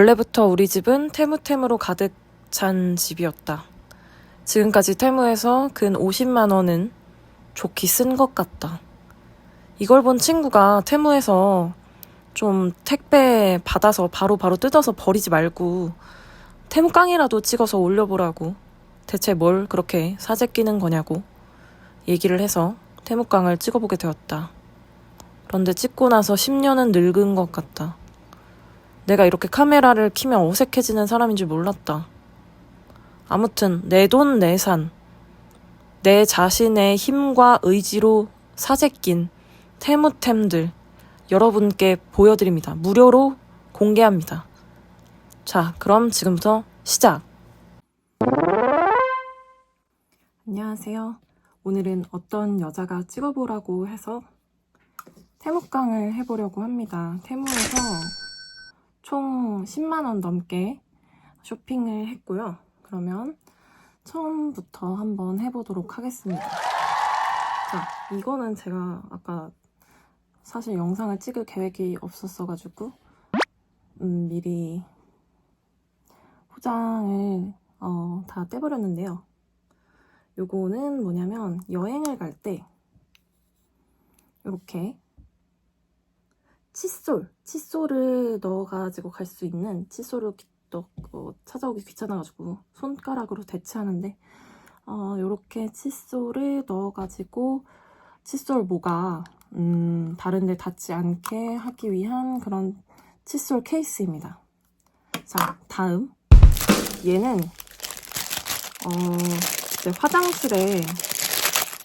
원래부터 우리 집은 태무태무로 가득 찬 집이었다. 지금까지 태무에서 근 50만 원은 좋게 쓴 것 같다. 이걸 본 친구가 태무에서 좀 택배 받아서 바로 바로 뜯어서 버리지 말고 태무깡이라도 찍어서 올려보라고 대체 뭘 그렇게 사재 끼는 거냐고 얘기를 해서 태무깡을 찍어보게 되었다. 그런데 찍고 나서 10년은 늙은 것 같다. 내가 이렇게 카메라를 키면 어색해지는 사람인 줄 몰랐다. 아무튼 내 돈 내산 내 자신의 힘과 의지로 사재 낀 태무템들 여러분께 보여드립니다. 무료로 공개합니다. 자, 그럼 지금부터 시작! 안녕하세요. 오늘은 어떤 여자가 찍어보라고 해서 태무깡을 해보려고 합니다. 태무에서 총 10만원 넘게 쇼핑을 했고요. 그러면 처음부터 한번 해보도록 하겠습니다. 자, 이거는 제가 아까 사실 영상을 찍을 계획이 없었어가지고 음, 미리 포장을 어, 다 떼버렸는데요. 요거는 뭐냐면 여행을 갈 때 이렇게 칫솔, 칫솔을 넣어가지고 갈 수 있는 칫솔을 기- 넣, 어, 찾아오기 귀찮아가지고 손가락으로 대체하는데 어, 이렇게 칫솔을 넣어가지고 칫솔 모가 음, 다른데 닿지 않게 하기 위한 그런 칫솔 케이스입니다. 자, 다음 얘는 어, 이제 화장실에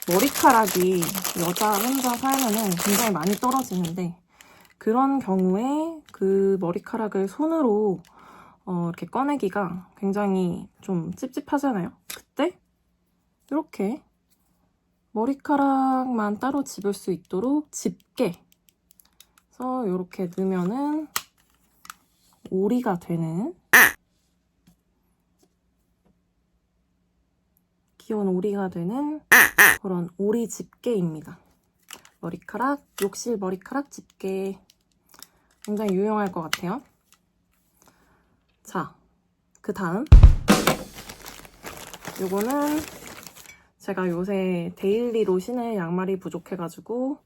머리카락이 여자 혼자 살면은 굉장히 많이 떨어지는데 그런 경우에 그 머리카락을 손으로 어, 이렇게 꺼내기가 굉장히 좀 찝찝하잖아요. 그때 이렇게 머리카락만 따로 집을 수 있도록 집게 그래서 이렇게 넣으면은 오리가 되는 귀여운 오리가 되는 그런 오리 집게입니다. 머리카락, 욕실 머리카락 집게 굉장히 유용할 것 같아요. 자, 그 다음 요거는 제가 요새 데일리로 신을 양말이 부족해가지고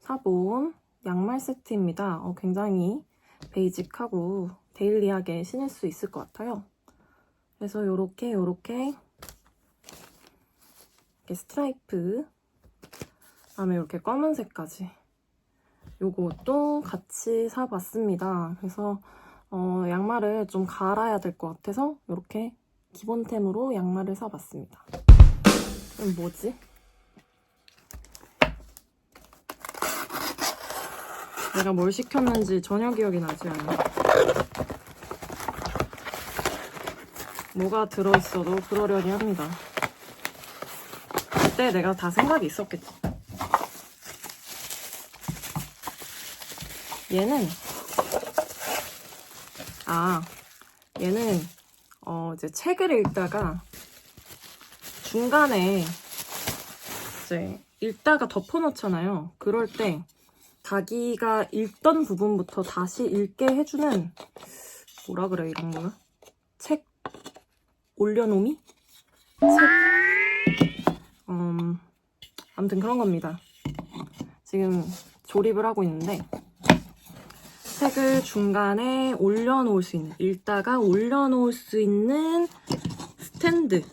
사본 양말 세트입니다. 어, 굉장히 베이직하고 데일리하게 신을 수 있을 것 같아요. 그래서 요렇게 요렇게 이렇게 스트라이프 다음에 이렇게 검은색까지 요것도 같이 사봤습니다. 그래서 어, 양말을 좀 갈아야 될 것 같아서 이렇게 기본템으로 양말을 사봤습니다. 이건 뭐지? 내가 뭘 시켰는지 전혀 기억이 나지 않아. 뭐가 들어있어도 그러려니 합니다. 그때 내가 다 생각이 있었겠지. 얘는 아 얘는 어 이제 책을 읽다가 중간에 이제 읽다가 덮어놓잖아요. 그럴 때 자기가 읽던 부분부터 다시 읽게 해주는 뭐라 그래 이런 거는 책 올려놓기 책 음, 아무튼 그런 겁니다. 지금 조립을 하고 있는데 책을 중간에 올려놓을 수 있는 읽다가 올려놓을 수 있는 스탠드라고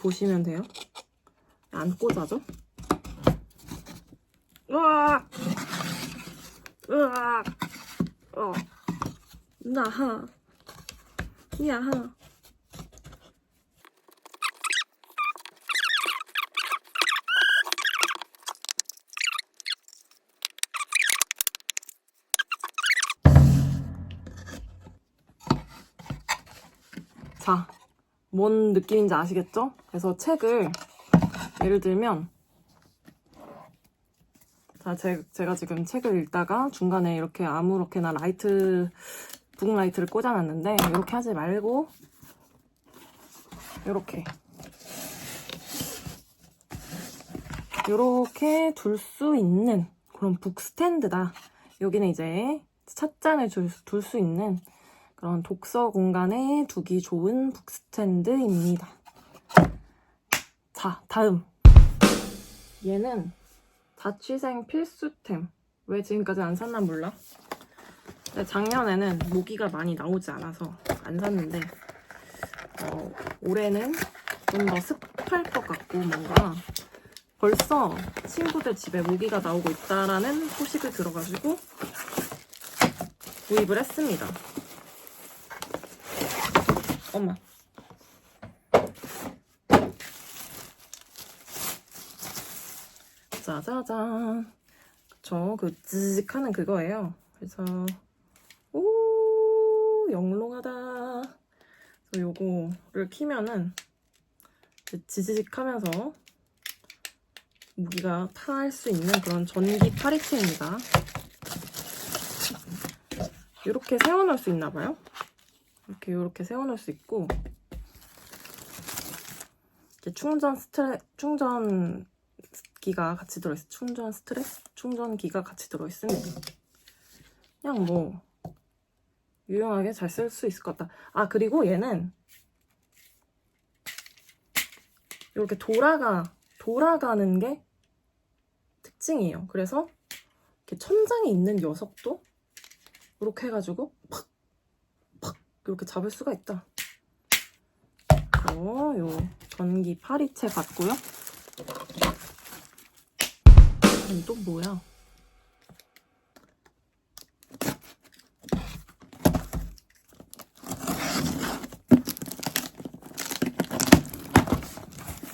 보시면 돼요. 안 꽂아져? 으악! 으악! 어. 나하. 야하. 자, 뭔 느낌인지 아시겠죠? 그래서 책을 예를 들면 자, 제, 제가 지금 책을 읽다가 중간에 이렇게 아무렇게나 라이트 북 라이트를 꽂아놨는데 이렇게 하지 말고 이렇게 이렇게 둘 수 있는 그런 북 스탠드다. 여기는 이제 찻잔을 둘 수 있는 그런 독서 공간에 두기 좋은 북스탠드입니다. 자, 다음. 얘는 자취생 필수템. 왜 지금까지 안 샀나 몰라. 작년에는 모기가 많이 나오지 않아서 안 샀는데 어, 올해는 좀 더 습할 것 같고 뭔가 벌써 친구들 집에 모기가 나오고 있다라는 소식을 들어가지고 구입을 했습니다. 엄마. 짜자잔. 그쵸. 그 찌직 하는 그거예요. 그래서, 오, 영롱하다. 그래서 요거를 키면은, 지지직 하면서 무기가 탈 수 있는 그런 전기 파리채입니다. 이렇게 세워놓을 수 있나 봐요. 이렇게 이렇게 세워놓을 수 있고 이렇게 충전 스트레 충전기가 같이 들어있어. 충전 스트레스 충전기가 같이 들어있습니다. 그냥 뭐 유용하게 잘 쓸 수 있을 것 같다. 아 그리고 얘는 이렇게 돌아가 돌아가는 게 특징이에요. 그래서 이렇게 천장에 있는 녀석도 이렇게 해가지고 이렇게 잡을 수가 있다. 어, 요 전기 파리채 같고요. 이건 또 뭐야?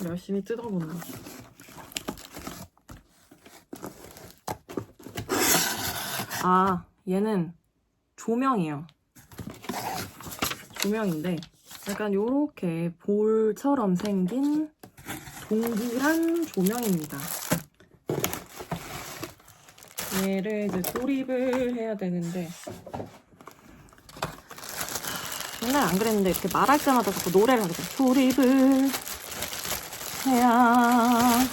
열심히 뜯어본다. 아, 얘는 조명이에요. 조명인데 약간 요렇게 볼처럼 생긴 동그란 조명입니다. 얘를 이제 조립을 해야 되는데 옛날 안 그랬는데 이렇게 말할 때마다 자꾸 노래를 하게 돼. 조립을 해야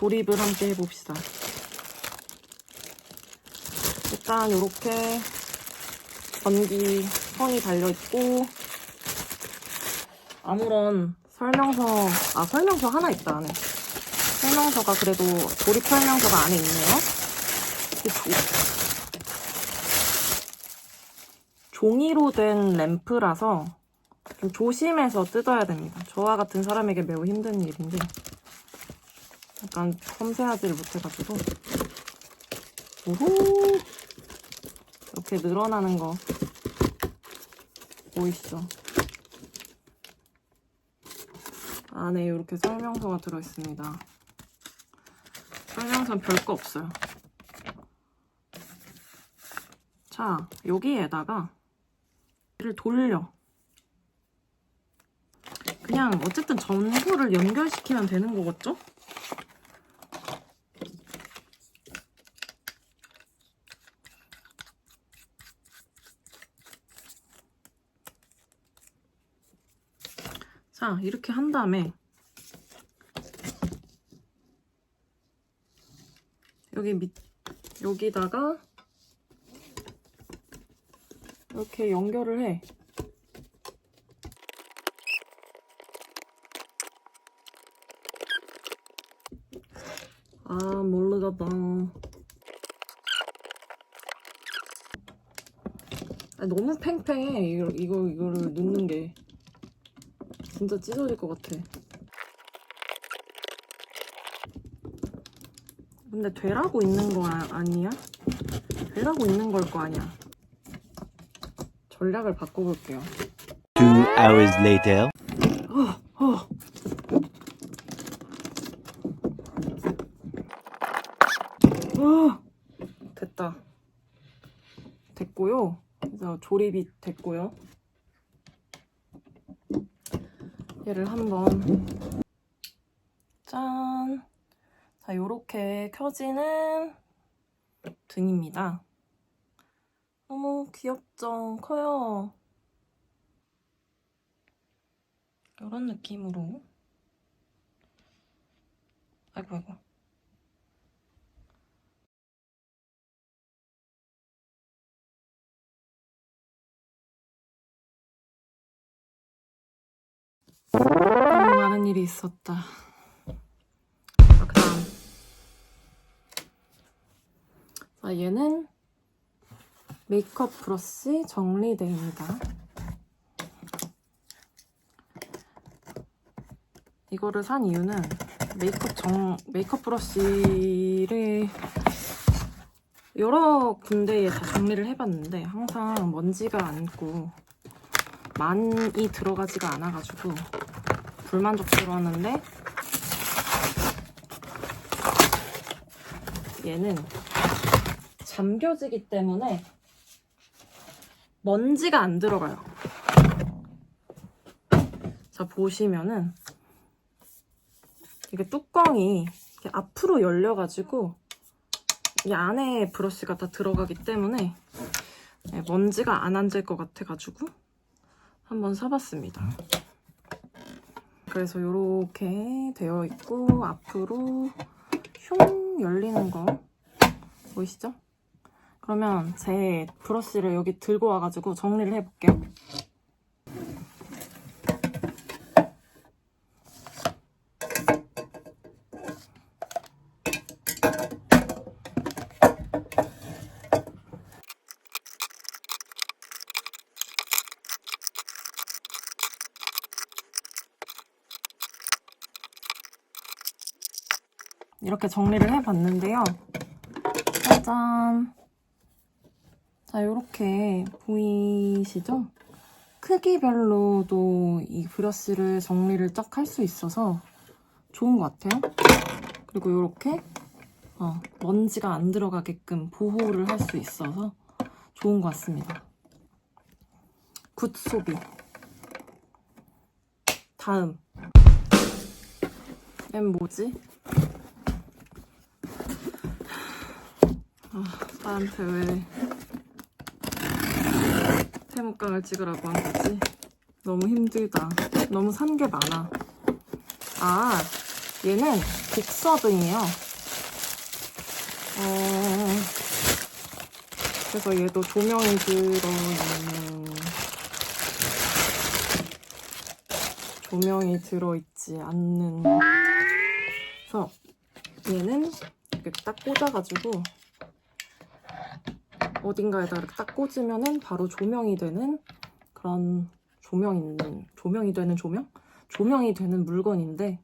조립을 함께 해봅시다. 일단 이렇게 전기 선이 달려있고 아무런 설명서 아 설명서 하나 있다 안에. 설명서가 그래도 조립 설명서가 안에 있네요. 종이로 된 램프라서 좀 조심해서 뜯어야 됩니다. 저와 같은 사람에게 매우 힘든 일인데 약간 섬세하지를 못해가지고. 오호 이렇게 늘어나는 거 보이시죠? 안에 이렇게 설명서가 들어있습니다. 설명서는 별거 없어요. 자, 여기에다가 얘를 돌려. 그냥 어쨌든 전구를 연결시키면 되는 거겠죠? 자, 이렇게 한 다음에 여기 밑 여기다가 이렇게 연결을 해. 아, 모르겠다. 아, 너무 팽팽해. 이거, 이거, 이거를 넣는 게. 진짜 찢어질 것 같아. 근데 되라고 있는 거 아, 아니야? 되라고 있는 걸 거 아니야. 전략을 바꿔볼게요. Two hours later. 어. 어. 됐다. 됐고요. 그래서 조립이 됐고요. 얘를 한번 짠. 자, 요렇게 켜지는 등입니다. 너무 귀엽죠? 커요. 이런 느낌으로. 아이고, 아이고. 너무 많은 일이 있었다. 다음. 자, 얘는 메이크업 브러쉬 정리대입니다. 이거를 산 이유는 메이크업 정, 메이크업 브러쉬를 여러 군데에 다 정리를 해봤는데 항상 먼지가 안고 많이 들어가지가 않아가지고 불만족스러웠는데 얘는 잠겨지기 때문에 먼지가 안 들어가요. 자 보시면은 이게 뚜껑이 이렇게 앞으로 열려가지고 이 안에 브러쉬가 다 들어가기 때문에 네, 먼지가 안 앉을 것 같아가지고 한번 사봤습니다. 그래서 이렇게 되어 있고 앞으로 흉 열리는 거 보이시죠? 그러면 제 브러쉬를 여기 들고 와가지고 정리를 해볼게요. 이렇게 정리를 해봤는데요. 짜잔. 자, 이렇게 보이시죠? 크기별로도 이 브러쉬를 정리를 쫙 할 수 있어서 좋은 것 같아요. 그리고 이렇게 어, 먼지가 안 들어가게끔 보호를 할 수 있어서 좋은 것 같습니다. 굿 소비. 다음. 얘는 뭐지? 아, 나한테 왜 태묵강을 찍으라고 한 거지? 너무 힘들다. 너무 산 게 많아. 아, 얘는 곡서등이에요. 어, 그래서 얘도 조명이 들어있는, 조명이 들어있지 않는. 그래서 얘는 이렇게 딱 꽂아가지고 어딘가에다 딱 꽂으면은 바로 조명이 되는 그런 조명 있는 조명이 되는 조명? 조명이 되는 물건인데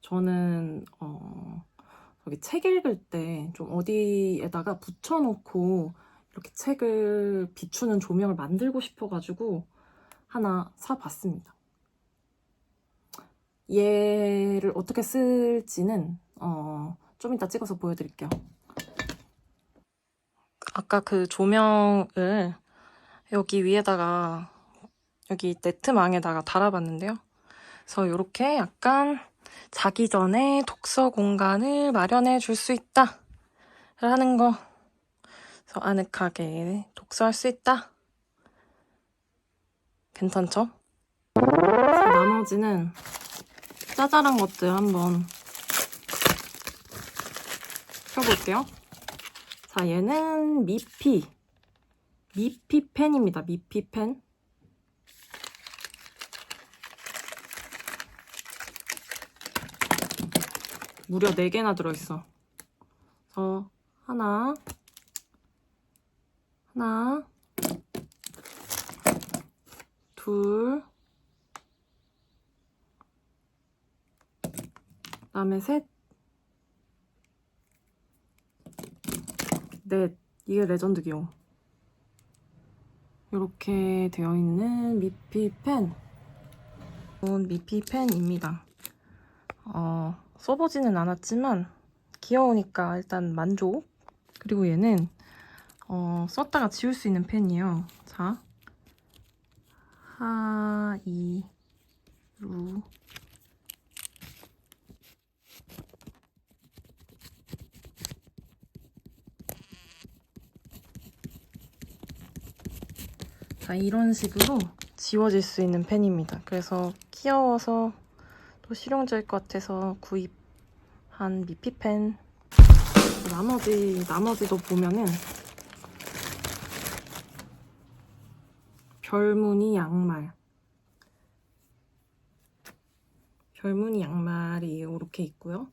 저는 어 여기 책 읽을 때 좀 어디에다가 붙여놓고 이렇게 책을 비추는 조명을 만들고 싶어가지고 하나 사봤습니다. 얘를 어떻게 쓸지는 어, 좀 이따 찍어서 보여드릴게요. 아까 그 조명을 여기 위에다가 여기 네트망에다가 달아봤는데요. 그래서 이렇게 약간 자기 전에 독서 공간을 마련해 줄 수 있다. 라는 거. 그래서 아늑하게 독서할 수 있다. 괜찮죠? 나머지는 짜잘한 것들 한번 펴볼게요. 자, 얘는 미피. 미피 펜입니다. 미피 펜. 무려 4개나 들어있어. 그래서 하나, 하나, 둘, 그다음에 셋, 넷. 이게 레전드 기용. 이렇게 되어 있는 미피 펜. 미피 펜입니다. 어, 써보지는 않았지만 귀여우니까 일단 만족. 그리고 얘는 어, 썼다가 지울 수 있는 펜이에요. 자, 하, 이, 루. 자, 이런 식으로 지워질 수 있는 펜입니다. 그래서 귀여워서 또 실용적일 것 같아서 구입한 미피펜. 나머지, 나머지도 보면은 별무늬 양말. 별무늬 양말이 이렇게 있고요.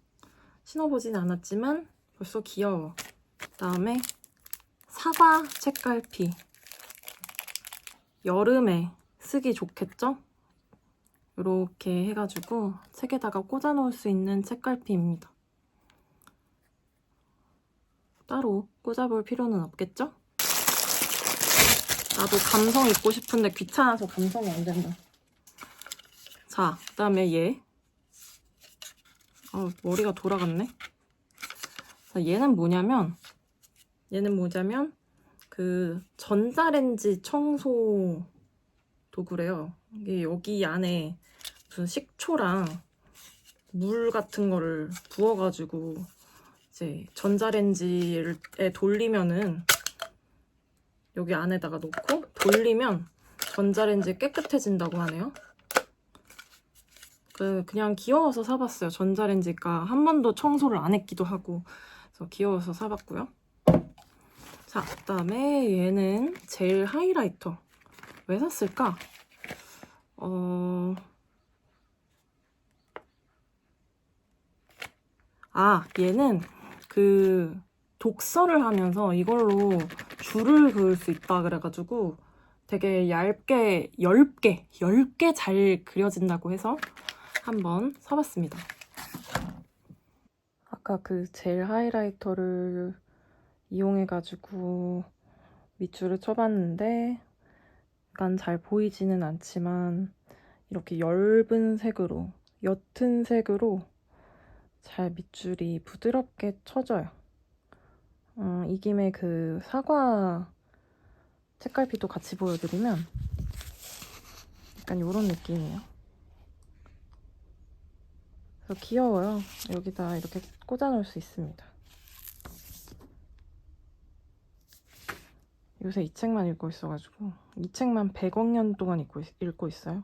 신어보진 않았지만 벌써 귀여워. 그 다음에 사과 책갈피. 여름에 쓰기 좋겠죠? 이렇게 해가지고 책에다가 꽂아놓을 수 있는 책갈피입니다. 따로 꽂아볼 필요는 없겠죠? 나도 감성 입고 싶은데 귀찮아서 감성이 안 된다. 자, 그 다음에 얘. 어, 머리가 돌아갔네. 자, 얘는 뭐냐면, 얘는 뭐냐면, 그, 전자레인지 청소 도구래요. 이게 여기 안에 무슨 식초랑 물 같은 거를 부어가지고, 이제 전자레인지에 돌리면은, 여기 안에다가 놓고 돌리면 전자레인지 깨끗해진다고 하네요. 그 그냥 귀여워서 사봤어요. 전자레인지가 한 번도 청소를 안 했기도 하고 그래서 귀여워서 사봤고요. 자, 그 다음에 얘는 젤 하이라이터. 왜 샀을까? 어... 아, 얘는 그 독서를 하면서 이걸로 줄을 그을 수 있다 그래가지고 되게 얇게, 얇게, 얇게 잘 그려진다고 해서 한번 사봤습니다. 아까 그 젤 하이라이터를 이용해가지고 밑줄을 쳐봤는데 약간 잘 보이지는 않지만 이렇게 엷은 색으로, 옅은 색으로 잘 밑줄이 부드럽게 쳐져요. 어, 이 김에 그 사과 책갈피도 같이 보여드리면 약간 이런 느낌이에요. 그래서 귀여워요. 여기다 이렇게 꽂아놓을 수 있습니다. 요새 이 책만 읽고 있어가지고. 이 책만 100억 년 동안 읽고, 있, 읽고 있어요.